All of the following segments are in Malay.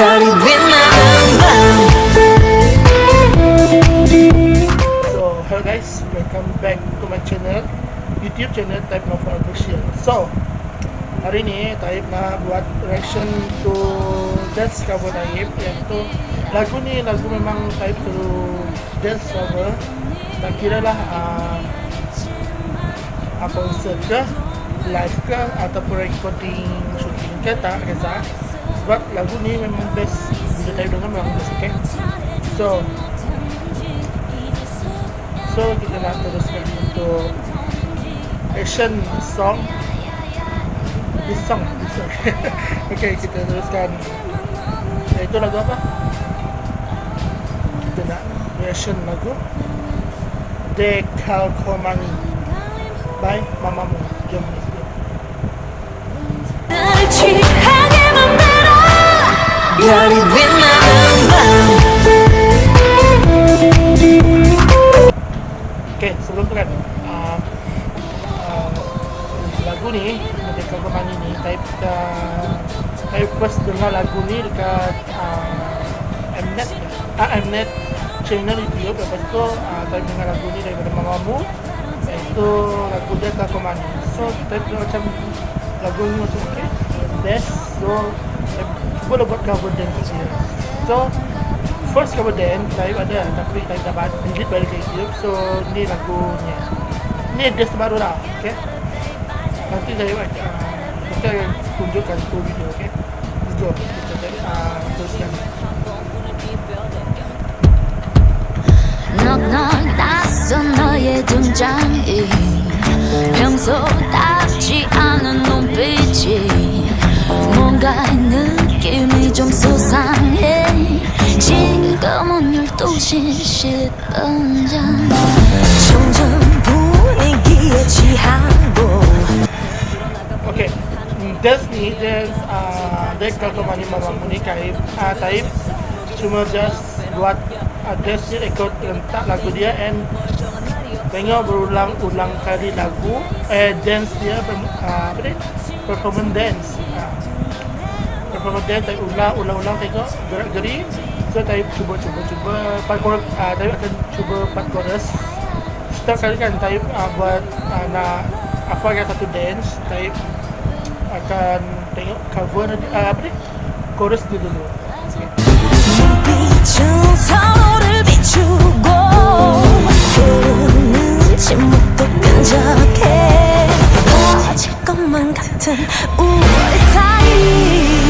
dari binatang So, hello guys, welcome back to my channel YouTube channel Type of Official. So, hari ni Taib nak buat reaction to Dance Cover Taib Yang tu, lagu ni lagu memang Taib to Dance Cover. Tak kira lah uh, apa usaha ke live ke ataupun recording shooting ke tak kisah sebab lagu ni memang best. Bila Taib dengar memang best okay? So, So kita nak teruskan untuk action song. This song, this song. Okay, kita teruskan. Itu lagu apa? Kita nak reaction lagu. De Calcomani. By Mamamoo. Jom kita Okay, sebelum tu kan uh, uh, Lagu ni Dekat kebanyakan ni Saya uh, Saya first dengar lagu ni Dekat uh, Mnet uh, Mnet channel YouTube. Lepas tu uh, Saya dengar lagu ni Daripada Mamamu Itu Lagu dia Dekat kebanyakan So, saya macam Lagu ni macam okay Best So, Type cuba lah buat cover dance dia So First cover dance Type ada Tapi Type dapat delete balik ke YouTube So ni lagunya Ni dance baru lah Okay Nanti saya buat uh, Nanti saya tunjukkan tu video okay Jom kita jadi uh, teruskan 넌넌 낯선 너의 등장이 평소 답지 않은 눈빛이 지금은 12시 10분 전 점점 분위기에 취하고 Okay Dance ni Dance uh, Dance kalau mani mamamu ni Taib uh, Taib Cuma just buat uh, Dance ni ikut rentak lagu dia And Tengok berulang-ulang kali lagu Eh dance dia uh, Apa ni Performance dance uh, Performance dance Taib ulang Ulang-ulang tengok Gerak-geri So Taib cuba-cuba-cuba Empat chorus uh, Taib akan cuba empat chorus Setiap kali kan Taib uh, buat uh, Nak hafalkan satu dance Taib akan tengok cover uh, apa ni chorus dia dulu okay. 빛은 서로를 비추고 흐르는 침묵도 끈적해 터질 것만 같은 우리 사이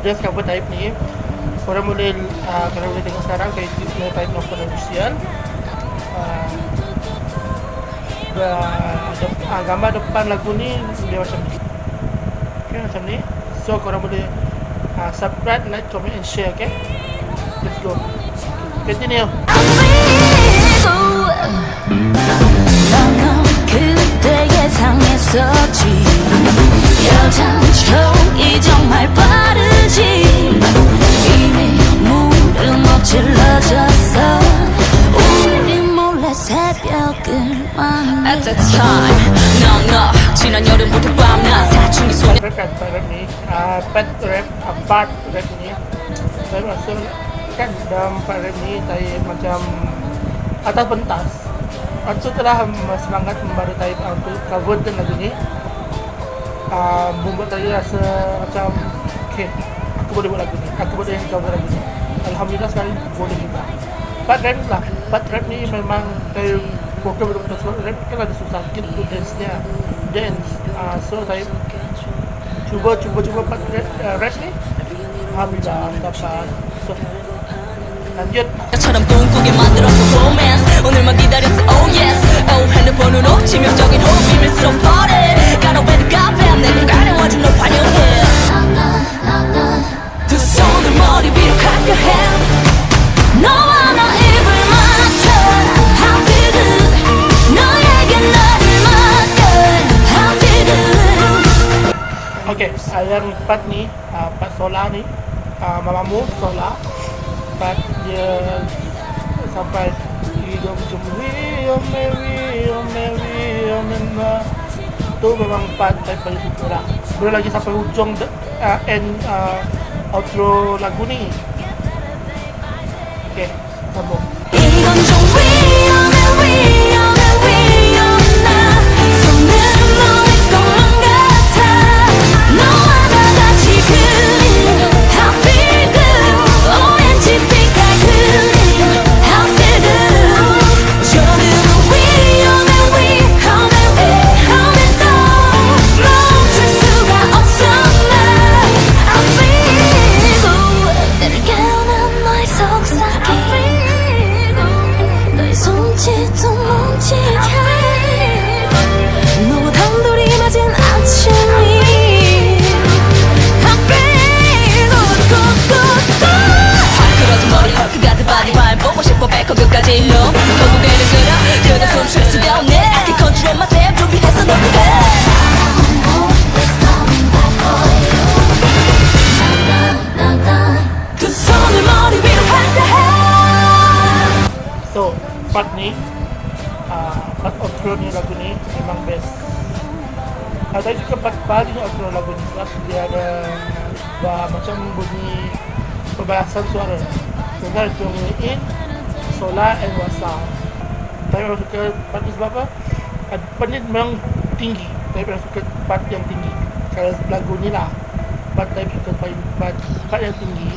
Dance cover type ni? Korang boleh uh, korang boleh tengok sekarang kat YouTube ni type Novel Official uh, uh, gambar depan lagu ni dia macam ni. Okay, macam ni. So korang boleh uh, subscribe like comment and share okay let's go. Continue berkat pada ni uh, pet rap apart uh, rap ni saya rasa kan dalam pada ni saya macam atas pentas. Aku telah semangat membaru tayi uh, untuk cover dengan lagu ni. Uh, Membuat rasa macam Okay, aku boleh buat lagu ni. Aku boleh cover lagu ni. Alhamdulillah sekarang boleh juga. Part rap lah. Part rap ni memang tayi Bukan betul-betul sebab rap kan ada susah sikit untuk dance nya Dance uh, So tayi 주버 주버 주버 아, 레슬링? 합니다. 답답한 단결 처럼 꿈꾸게 만들었어 로맨스 오늘만 기다렸어. Oh yes. Uh, yang part ni uh, part solar ni. Uh, Mamamoo solar part dia sampai hidup macam we oh Mary oh Mary oh Mama. Tu memang part saya paling suka lah. Belum lagi sampai hujung de, uh, end uh, outro lagu ni. Okay, sambung part ni uh, Part outro ni lagu ni Memang best. Uh, Saya suka part paling outro lagu ni Sebab dia ada bah, Macam bunyi Perbalasan suara. Sebab itu in Solar and Wasa. Saya memang suka part ni sebab apa? Uh, Part ni memang tinggi Saya memang suka part yang tinggi. Kalau lagu ni lah Part saya suka paling part, part yang tinggi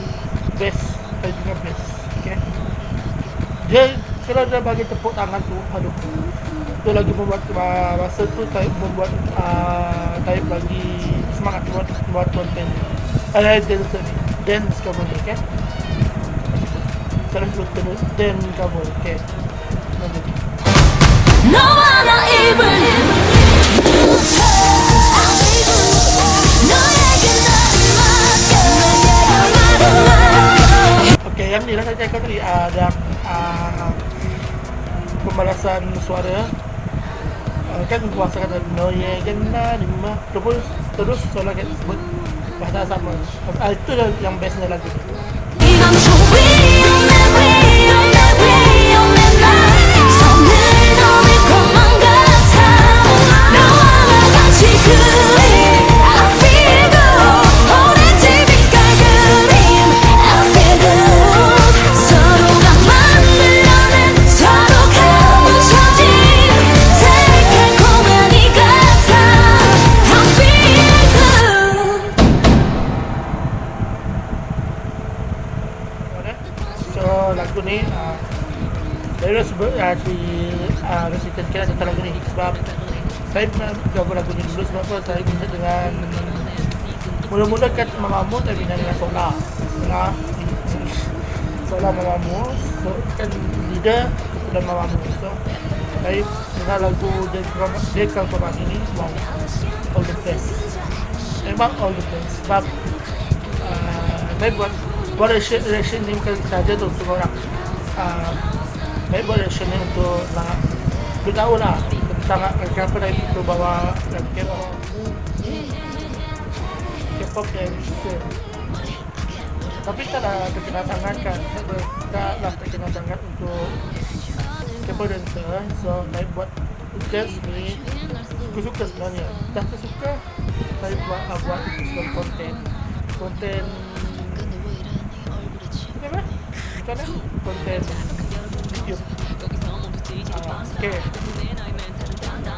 Best Saya juga best Okay? Dia kalau dia bagi tepuk tangan tu aduh. Tu lagi membuat uh, tu saya membuat uh, bagi semangat buat buat konten. Eh, ada uh, dance ni. Dance cover ni okay? Selalu terus dance cover okay? No one not even Okay, yang ni lah saya cakap tadi ah, ada uh, pembalasan suara. Uh, kan puasa kata no ye genna lima terus terus solat kan sebut bahasa sama. Uh, itu lah yang bestnya lagu So lagu ni uh, saya dah sebut uh, si uh, Resikan kira tentang lagu ni sebab saya pernah cover lagu ni dulu sebab apa saya minat dengan mula-mula kan Mamamoo saya minat dengan Sola. Sola Sola Mamamoo so, kan leader dan Mamamoo so saya dengar lagu dia Kang Komang ini wow all the best. Memang all the best. Sebab uh, saya buat reaction ni bukan saja tu untuk orang. Uh, saya buat reaction ni untuk nak beritahu lah tentang kenapa saya itu bawa K-pop. Yang suka tapi tak ada terkena sangat kan tak lah terkena sangat untuk K-pop dancer so saya buat dance ni. Aku suka sebenarnya. Dah aku suka saya buat itu sebagai konten konten YouTube uh, okay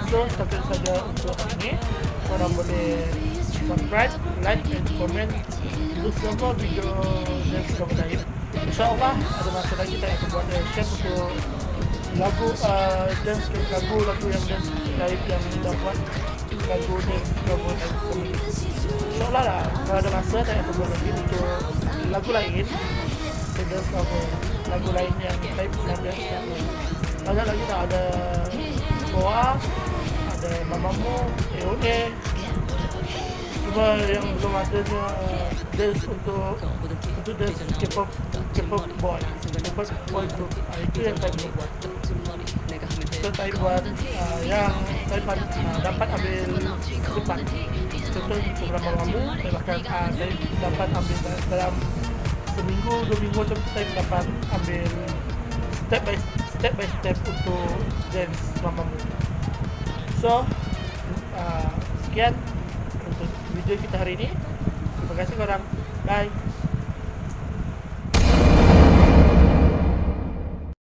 so sampai saja untuk hari ini korang boleh subscribe like dan komen untuk semua video dance cover lain InsyaAllah ada lagi saya akan buat reaction untuk lagu uh, dance lagu-lagu yang dance live yang kita buat lagu dance cover dan komedi InsyaAllah lah kalau ada masa saya akan buat lagi untuk lagu lain cover lagu lain yang yang dance cover banyak lagi tak? Ada Boa ada Mamamoo EOA cuma yang belum adanya uh, dance untuk untuk dance K-pop K-pop boy. K-pop boy group. Uh, itu yang saya buat. So saya buat uh, yang saya uh, dapat ambil cepat contoh program Mamamu saya bahkan uh, saya dapat ambil da- dalam seminggu dua minggu macam tu saya dapat ambil step by step by step untuk dance Mamamu. So uh, sekian untuk video kita hari ini. Terima kasih korang. Bye